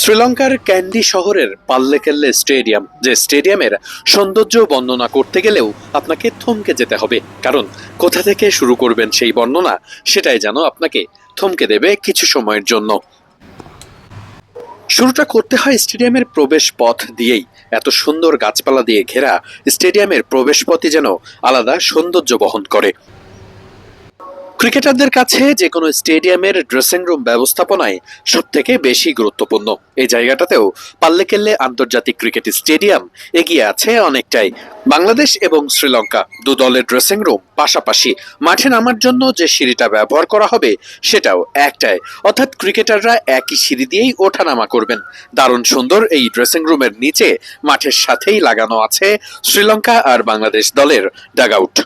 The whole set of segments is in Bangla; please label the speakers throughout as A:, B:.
A: শ্রীলঙ্কার ক্যান্ডি শহরের পাল্লেকেল্লে স্টেডিয়াম, যে স্টেডিয়ামের সৌন্দর্য বর্ণনা করতে গেলেও আপনাকে থমকে যেতে হবে। কারণ কোথা থেকে শুরু করবেন সেই বর্ণনা, সেটাই যেন আপনাকে থমকে দেবে কিছু সময়ের জন্য। শুরুটা করতে হয় স্টেডিয়ামের প্রবেশ পথ দিয়েই। এত সুন্দর গাছপালা দিয়ে ঘেরা স্টেডিয়ামের প্রবেশ পথই যেন আলাদা সৌন্দর্য বহন করে। ক্রিকেটারদের কাছে যে কোনো স্টেডিয়ামের ড্রেসিং রুম ব্যবস্থাপনায় সব থেকে বেশি গুরুত্বপূর্ণ। এই জায়গাটাতেও পাল্লেকেল্লে আন্তর্জাতিক ক্রিকেট স্টেডিয়াম এগিয়ে আছে অনেকটাই। বাংলাদেশ এবং শ্রীলঙ্কা দু দলের ড্রেসিং রুম পাশাপাশি মাঠে নামার জন্য যে সিঁড়িটা ব্যবহার করা হবে সেটাও একটাই। অর্থাৎ ক্রিকেটাররা একই সিঁড়ি দিয়েই ওঠানামা করবেন। দারুণ সুন্দর এই ড্রেসিং রুমের নিচে মাঠের সাথেই লাগানো আছে শ্রীলঙ্কা আর বাংলাদেশ দলের ডাগআউট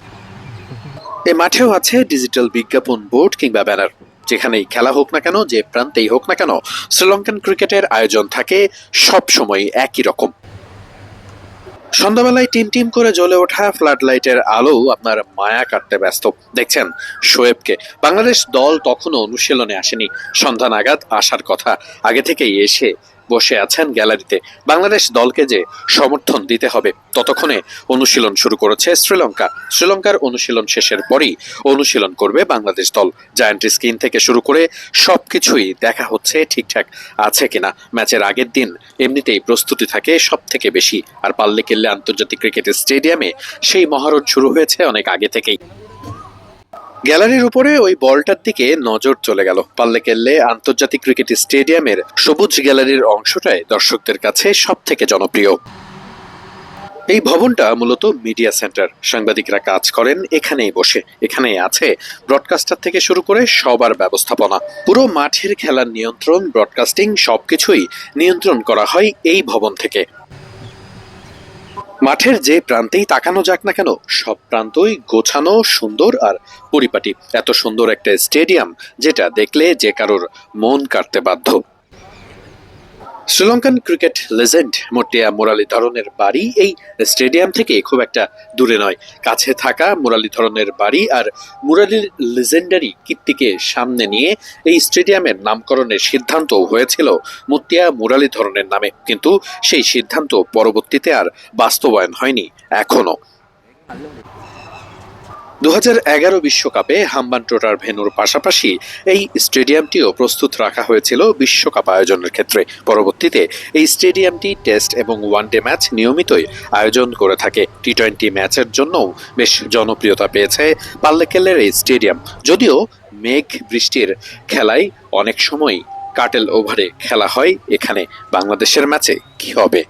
A: এ মাঠেও আছে ডিজিটাল বিজ্ঞাপন বোর্ড কিংবা ব্যানার। যেখানেই খেলা হোক না কেন, যে প্রান্তেই হোক না কেন, শ্রীলঙ্কান ক্রিকেটের আয়োজন থাকে সব সময় একই রকম। সন্ধ্যাবেলায় টিম টিম করে জ্বলে ওঠা ফ্লাড লাইটের আলো আপনার মায়া কাটতে ব্যস্ত। দেখছেন শোয়েবকে। বাংলাদেশ দল তখনও অনুশীলনে আসেনি। সন্ধ্যা নাগাদ আসার কথা। আগে থেকেই এসে বসে আছেন গ্যালারিতে। বাংলাদেশ দলকে যে সমর্থন দিতে হবে, ততক্ষণে অনুশীলন শুরু করেছে শ্রীলঙ্কা। শ্রীলঙ্কার অনুশীলন শেষের পরই অনুশীলন করবে বাংলাদেশ দল। জায়ান্ট স্ক্রিন থেকে শুরু করে সব কিছুই দেখা হচ্ছে ঠিকঠাক আছে কিনা। ম্যাচের আগের দিন এমনিতেই প্রস্তুতি থাকে সব থেকে বেশি। আর পাল্লে কেল্লে আন্তর্জাতিক ক্রিকেট স্টেডিয়ামে সেই মহারণ শুরু হয়েছে অনেক আগে থেকেই। গ্যালারির উপরে ওই বলটার দিকে নজর চলে গেল। পাল্লে কেল্লে আন্তর্জাতিক ক্রিকেট স্টেডিয়ামের সবুজ গ্যালারির অংশটাই দর্শকদের কাছে সব থেকে জনপ্রিয়। এই ভবনটা মূলত মিডিয়া সেন্টার। সাংবাদিকরা কাজ করেন এখানেই বসে। এখানেই আছে ব্রডকাস্টার থেকে শুরু করে সবার ব্যবস্থাপনা। পুরো মাঠের খেলার নিয়ন্ত্রণ, ব্রডকাস্টিং সবকিছুই নিয়ন্ত্রণ করা হয় এই ভবন থেকে। মাঠের যে প্রান্তেই তাকানো যাক না কেন, সব প্রান্তই গোছানো, সুন্দর আর পরিপাটি। এত সুন্দর একটা স্টেডিয়াম, যেটা দেখলে যে কারোর মন কাটতে বাধ্য। Sri Lankan cricket legend Muttiah মুরালীধরনের বাড়ি এই স্টেডিয়াম থেকে খুব একটা দূরে নয়। কাছে থাকা মুরালীধরনের বাড়ি আর মুরালির লেজেন্ডারি কীর্তিকে সামনে নিয়ে এই স্টেডিয়ামের নামকরণের সিদ্ধান্ত হয়েছিল মুতিয়া মুরালীধরনের নামে। কিন্তু সেই সিদ্ধান্ত পরবর্তীতে আর বাস্তবায়ন হয়নি এখনও দু বিশ্বকাপে হাম্বানটোটার ভেনুর পাশাপাশি এই স্টেডিয়ামটিও প্রস্তুত রাখা হয়েছিল বিশ্বকাপ আয়োজনের ক্ষেত্রে। পরবর্তীতে এই স্টেডিয়ামটি টেস্ট এবং ওয়ানডে ম্যাচ নিয়মিতই আয়োজন করে থাকে। টি টোয়েন্টি ম্যাচের জন্যও বেশ জনপ্রিয়তা পেয়েছে পাল্লেকেলের এই স্টেডিয়াম। যদিও মেঘ বৃষ্টির খেলায় অনেক সময় কাটেল ওভারে খেলা হয়। এখানে বাংলাদেশের ম্যাচে কি হবে?